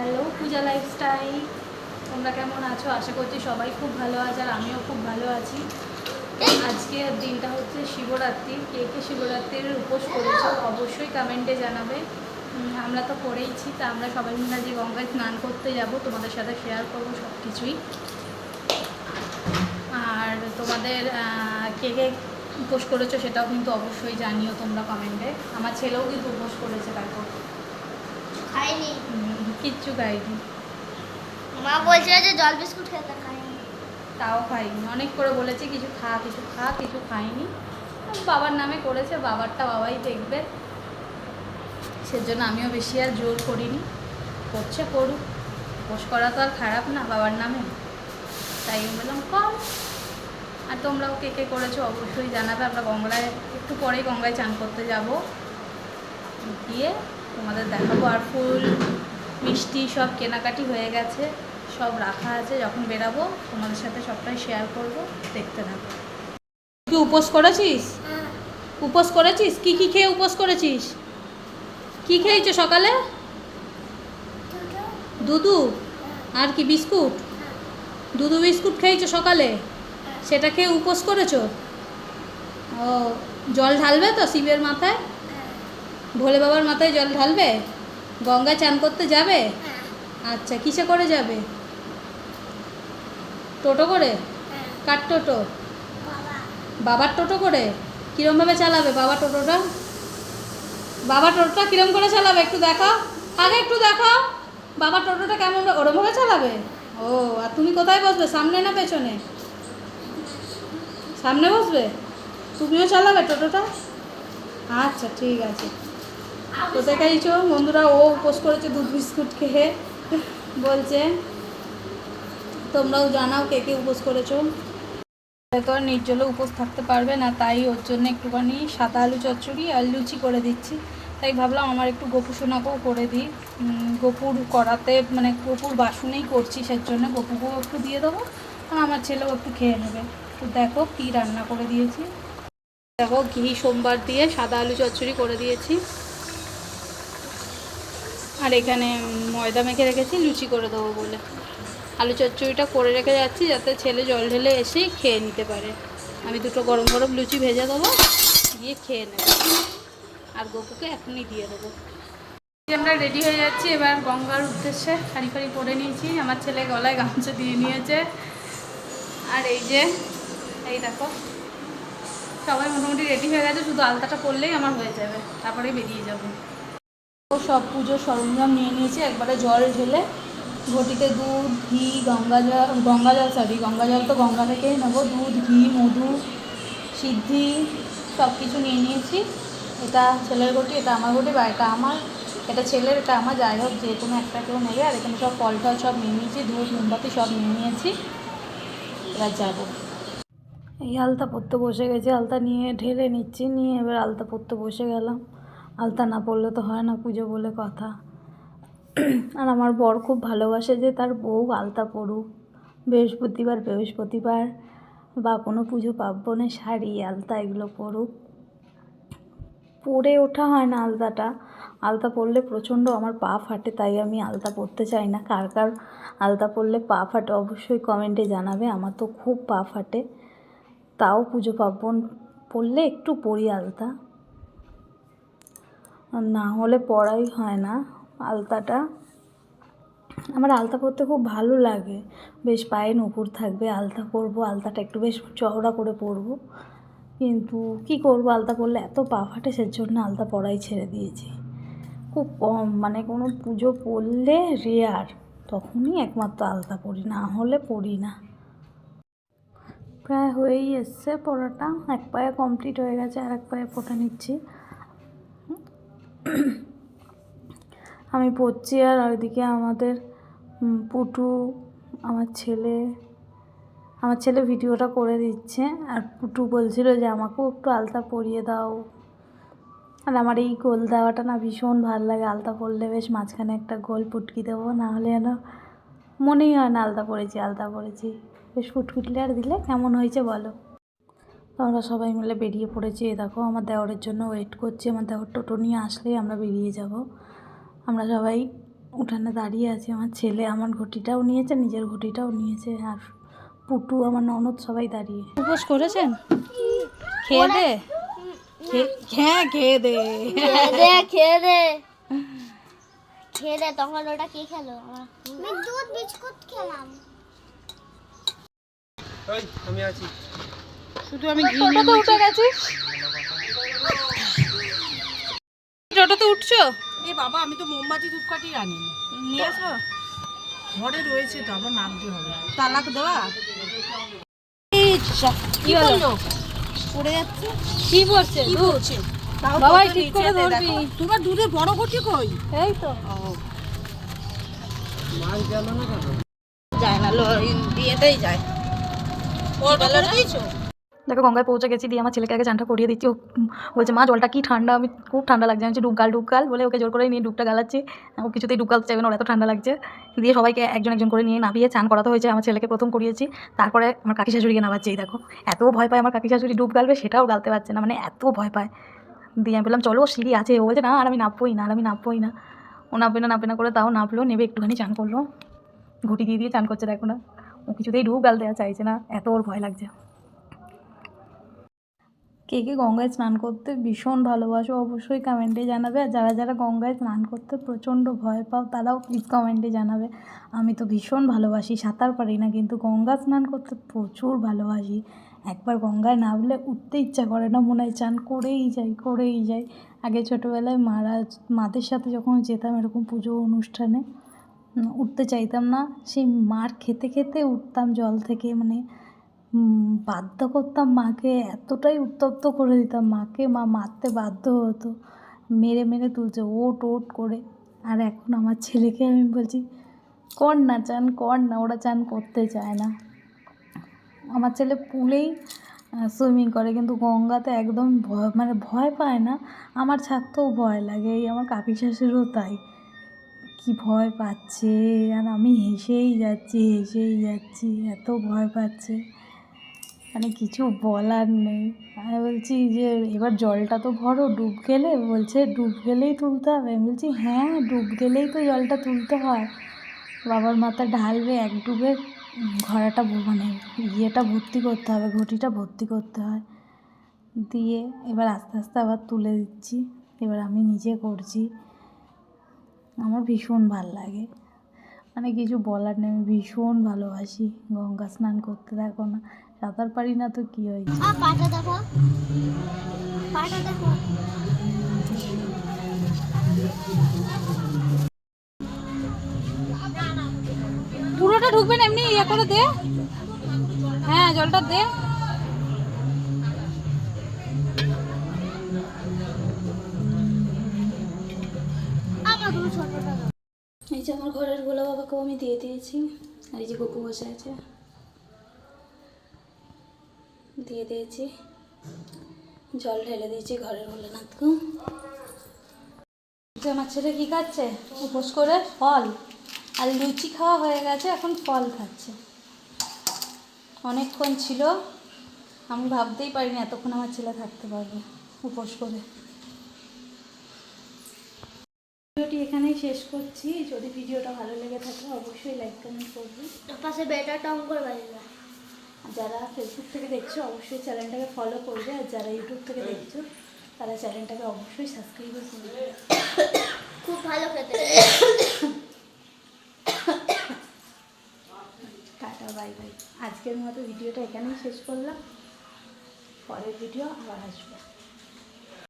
Hello পূজা lifestyle তোমরা কেমন আছো? আশা করছি সবাই খুব ভালো আছে আর আমিও খুব ভালো আছি। আজকের দিনটা হচ্ছে শিবরাত্রি। কে কে শিবরাত্রির উপোস করেছ অবশ্যই কমেন্টে জানাবে। আমরা তো করেইছি তা আমরা সবাই মিলে আজকে গঙ্গায় স্নান করতে যাব। তোমাদের সাথে শেয়ার করব সব কিছুই আর তোমাদের কে কে উপোস করেছ সেটাও কিন্তু অবশ্যই জানিও তোমরা কমেন্টে আমার ছেলেও কিন্তু উপোস করেছে তারপর খাইনি কিচ্ছু খাইনি। মা বলছিল যে জল বিস্কুট খেতে খাইনি। তাও খাইনি। অনেক করে বলেছে কিছু খা কিছু খা কিছু খাইনি। বাবার নামে করেছে বাবারটা বাবাই দেখবে। সেজন্য আমিও বেশি আর জোর করিনি। করছে করুক। পোষ করা তো আর খারাপ না বাবার নামে। তাই বললাম কম আর তোমরাও কে কে করেছ অবশ্যই জানাবে। আমরা গঙ্গায় একটু পরেই গঙ্গায় চান করতে যাব। গিয়ে তোমাদের দেখাবো আর ফুল। মিষ্টি সব কেনাকাটি হয়ে গেছে সব রাখা আছে যখন বেরাবো তোমাদের সাথে সবটাই শেয়ার করব দেখতে থাকো। তুই উপোস করেছিস? উপোস করেছিস? কি কি খেয়ে উপোস করেছিস? কি খেয়েছো সকালে? দুধু। আর কি বিস্কুট? দুধু বিস্কুট খেয়েছো সকালে? সেটা খেয়ে উপোস করেছ? ও জল ঢালবে তো শিবের মাথায়? ভোলে বাবার মাথায় জল ঢালবে? গঙ্গায় চান করতে যাবে? আচ্ছা কিসে করে যাবে? টোটো করে? কার টোটো? বাবার টোটো করে? কীরমভাবে চালাবে বাবা টোটোটা? বাবা টোটোটা কীরম করে চালাবে একটু দেখাও? আগে একটু দেখাও। বাবা টোটোটা কেমন ওরমভাবে চালাবে? ও আর তুমি কোথায় বসবে? সামনে না পেছনে? সামনে বসবে? তুমিও চালাবে টোটোটা? আচ্ছা ঠিক আছে। কোথায় খাইছো বন্ধুরা, ও উপোস করেছে দুধ বিস্কুট খেয়ে। বলছে, তোমরাও জানাও কে কে উপোস করেছ। তো আর নির্জলে উপোস থাকতে পারবে না, তাই ওর জন্য একটুখানি সাদা আলু চচ্চড়ি আর লুচি করে দিচ্ছি। তাই ভাবলাম আমার একটু গপু সোনাকেও করে দিই। গপুর করাতে মানে গপুর বাসনেই করছি সেই জন্য গপুকেও একটু দিয়ে দেবো আর আমার ছেলেও একটু খেয়ে নেবে। তো দেখো কী রান্না করে দিয়েছি। দেখো ঘি সোমবার দিয়ে সাদা আলু চচ্চড়ি করে দিয়েছি। আর এখানে ময়দা মেখে রেখেছি, লুচি করে দেবো বলে। আলু চচ্চড়িটা করে রেখে যাচ্ছি যাতে ছেলে জল ঢেলে এসেই খেয়ে নিতে পারে। আমি দুটো গরম গরম লুচি ভেজে দেবো দিয়ে খেয়ে নেবে। আর গপুকে এখনই দিয়ে দেবো। আমরা রেডি হয়ে যাচ্ছি এবার গঙ্গার উদ্দেশ্যে। শাড়ি ফাড়ি পরে নিয়েছি, আমার ছেলে গলায় গামছা দিয়ে নিয়েছে। আর এই যে, এই দেখো, সবাই মোটামুটি রেডি হয়ে গেছে, শুধু আলতাটা পরলেই আমার হয়ে যাবে তারপরে বেরিয়ে যাব। সব পুজোর সরঞ্জাম নিয়ে নিয়েছি। একবারে জল ঢেলে ঘটিতে দুধ, ঘি, গঙ্গা জল গঙ্গা জল সরি গঙ্গা জল তো গঙ্গা থেকেই নেব। দুধ, ঘি, মধু, সিদ্ধি সব কিছু নিয়ে নিয়েছি। এটা ছেলের ঘটি, এটা আমার ঘটি, বা এটা আমার, এটা ছেলের, এটা আমার, যাই হোক, যে কোনো একটা কেউ নেবে। আর এখানে সব ফল টল সব নিয়ে নিয়েছি ধূপ মোমবাতি সব নিয়ে নিয়েছি। এবার যাব। এই আলতা পরতে বসে গেছি, আলতা নিয়ে ঢেলে নিচ্ছি, নিয়ে এবার আলতা পরতে বসে গেলাম। আলতা না পরলে তো হয় না পুজো বলে কথা। আর আমার বর খুব ভালোবাসে যে তার বউ আলতা পরুক বৃহস্পতিবার বৃহস্পতিবার বা কোনো পুজো পার্বণে শাড়ি, আলতা এগুলো পরুক পরে ওঠা হয় না আলতাটা। আলতা পরলে প্রচণ্ড আমার পা ফাটে, তাই আমি আলতা পরতে চাই না। কার কার আলতা পরলে পা ফাটে অবশ্যই কমেন্টে জানাবে। আমার তো খুব পা ফাটে। তাও পুজো পার্বণ পরলে একটু পরি আলতা। না হলে পড়াই হয় না আলতাটা। আমার আলতা পরতে খুব ভালো লাগে। বেশ পায়ে নুপুর থাকবে, আলতা পরবো, আলতাটা একটু বেশ চওড়া করে পরবো। কিন্তু কি করব, আলতা পরলে এত পা ফাটে, সেজন্য আলতা পরাই ছেড়ে দিয়েছি। খুব কম মানে কোনো পুজো পড়লে রেয়ার তখনই একমাত্র আলতা পরি, না হলে পরি না। প্রায় হয়েই এসছে পড়াটা, এক পায়ে কমপ্লিট হয়ে গেছে, আর এক পায়ে ফোটা নিচ্ছি। আমি পড়ছি আর ওইদিকে আমাদের পুটু, আমার ছেলে আমার ছেলে ভিডিওটা করে দিচ্ছে। আর পুটু বলছিল যে, আমাকেও একটু আলতা পরিয়ে দাও। আর আমার এই গোল দেওয়াটা না ভীষণ ভালো লাগে। আলতা পরলে বেশ মাঝখানে একটা গোল পুটকি দেবো, না হলে যেন মনেই হয় না আলতা পরেছি আলতা পরেছি। বেশ ফুটফুটলে আর দিলে, কেমন হয়েছে বলো? আমরা সবাই মিলে বেরিয়ে পড়েছি। এ দেখো আমার দেওরের জন্য ওয়েট করছি। আমার দেওর টোটো নিয়ে আসলেই আমরা বেরিয়ে যাব। আমরা সবাই উঠানে দাঁড়িয়ে আছি। আমার ছেলে আমার ঘটিটাও নিয়েছে নিজের ঘটিটাও নিয়েছে আর পুটু আমার ননদ সবাই দাঁড়িয়ে। উপোস করেছেন? খেয়ে দে। হ্যাঁ খেয়ে দে। খেয়ে দে খেয়ে দে। খেয়ে তখন ওটা কে খেলো? আমি দুধ বিস্কুট খেলাম। আমি আছি। শুধু আমি টোটোতে উঠে গেছি টোটোতে উঠছো? এ বাবা আমি তো মোমবাতি ধূপকাঠি আনিনি। নিয়ে আসো। ঘরে রয়েছে তো আবার নামতে হবে। তালাক দেওয়া? কি হলো? পড়ে যাচ্ছে? কি পড়ছে? কি বলছে কত ঠিক করে ধরবি। তোমার দুধের বড় ঘটি কই? এই তো। মাছ গেল না কেন? যায় না বিয়েতেই যায়। ওর বেলা দিয়েছ? দেখো গঙ্গায় পৌঁছে গেছি দিয়ে আমার ছেলেকে আগে চানটা করিয়ে দিচ্ছি। ও বলছে মা জলটা কি ঠান্ডা? আমি খুব ঠান্ডা লাগছে আমি বলছি, ডুব গাল ডুব গাল। বলে ওকে জোর করে নিয়ে ডুবটা গালাচ্ছি। ও কিছুতেই ডুব গালতে চাইবে না ওর এত ঠান্ডা লাগছে। দিয়ে সবাইকে একজন একজন করে নিয়ে নামিয়ে চান করাতে হয়েছে আমার ছেলেকে প্রথম করিয়েছি। তারপরে আমার কাকি শাশুড়িকে নামাচ্ছি দেখো। এত ভয় পায় আমার কাকি শাশুড়ি ডুব গালবে সেটাও গালতে পারছে না মানে এত ভয় পায়। দিয়ে আমি বললাম চলো সিঁড়ি আছে। ও বলছে না আর আমি নামবোই না আর আমি নামবোই না। ও নামবে না নামবে না করে তাও নামলো নেবে একটুখানি চান করল। ঘুটি দিয়ে দিয়ে চান করছে দেখো না। ও কিছুতেই ডুব গাল দেওয়া চাইছে না এত ওর ভয় লাগছে। কে কে গঙ্গায় স্নান করতে ভীষণ ভালোবাসো অবশ্যই কমেন্টে জানাবে। আর যারা যারা গঙ্গায় স্নান করতে প্রচণ্ড ভয় পাও, তারাও প্লিজ কমেন্টে জানাবে। আমি তো ভীষণ ভালোবাসি, সাঁতার পারি না, কিন্তু গঙ্গা স্নান করতে প্রচুর ভালোবাসি। একবার গঙ্গায় নামলে উঠতে ইচ্ছা করে না, মনে হয় চান করেই যাই করেই যাই। আগে ছোটোবেলায় মারা, মাদের সাথে যখন যেতাম এরকম পুজো অনুষ্ঠানে উঠতে চাইতাম না। সেই মার খেতে খেতে উঠতাম জল থেকে মানে বাধ্য করতাম মাকে, এতটাই উত্তপ্ত করে দিতাম মাকে। মা মারতে বাধ্য হতো, মেরে মেরে তুলছে, ওট ওট করে। আর এখন আমার ছেলেকে আমি বলছি, কর না, চান কর না, ওরা চান করতে চায় না। আমার ছেলে পুলেই সুইমিং করে, কিন্তু গঙ্গাতে একদম ভয় মানে ভয় পায় না। আমার ছাড়তেও ভয় লাগে, এই আমার কাকি শাশুড়িও তাই। কি ভয় পাচ্ছে? আর আমি হেসেই যাচ্ছি হেসেই যাচ্ছি, এত ভয় পাচ্ছে। মানে কিছু বলার নেই। আমি বলছি যে, এবার জলটা তো ভরো, ডুব গেলে? বলছে, ডুব গেলেই তুলতে হবে। আমি বলছি হ্যাঁ ডুব গেলেই তো জলটা তুলতে হয়। বাবার মাথা ঢালবে এক ডুবে, ঘড়াটা মানে ইয়েটা ভর্তি করতে হবে, ঘটিটা ভর্তি করতে হয়। দিয়ে এবার আস্তে আস্তে আবার তুলে দিচ্ছি। এবার আমি নিজে করছি। আমার ভীষণ ভালো লাগে। মানে কিছু বলার নেই, আমি ভীষণ ভালোবাসি। গঙ্গা স্নান করতে দেখো না, সাঁতার পারি না তো কী হয়েছে পুরোটা ঢুকবে না, এমনি ইয়ে করে দে। হ্যাঁ জলটা দে আমার দুটো ছোটটা দাও এই যে আমার ঘরের গোলা বাবাকেও আমি দিয়ে দিয়েছি, আর এই যে গপু বসে আছে। দিয়ে দিয়েছি। জল ঢেলে দিয়েছি ঘরের ভোলেনাথকেও। যে আমার ছেলে কী খাচ্ছে? উপোস করে ফল। আর লুচি খাওয়া হয়ে গেছে, এখন ফল খাচ্ছে। অনেকক্ষণ ছিল। আমি ভাবতেই পারিনি এতক্ষণ আমার ছেলে থাকতে পারবে উপোস করে। ভিডিওটি এখানেই শেষ করছি। যদি ভিডিওটা ভালো লেগে থাকে অবশ্যই লাইক কমেন্ট করবে। পাশে বেটা টং করে বাজিয়ে আর যারা ফেসবুক থেকে দেখছ অবশ্যই চ্যানেলটাকে ফলো করবে। আর যারা ইউটিউব থেকে দেখছ তারা চ্যানেলটাকে অবশ্যই সাবস্ক্রাইব করবে খুব ভালো খেতে। টাটা বাই বাই আজকের মতো ভিডিওটা এখানেই শেষ করলাম। পরের ভিডিও আবার আসবে।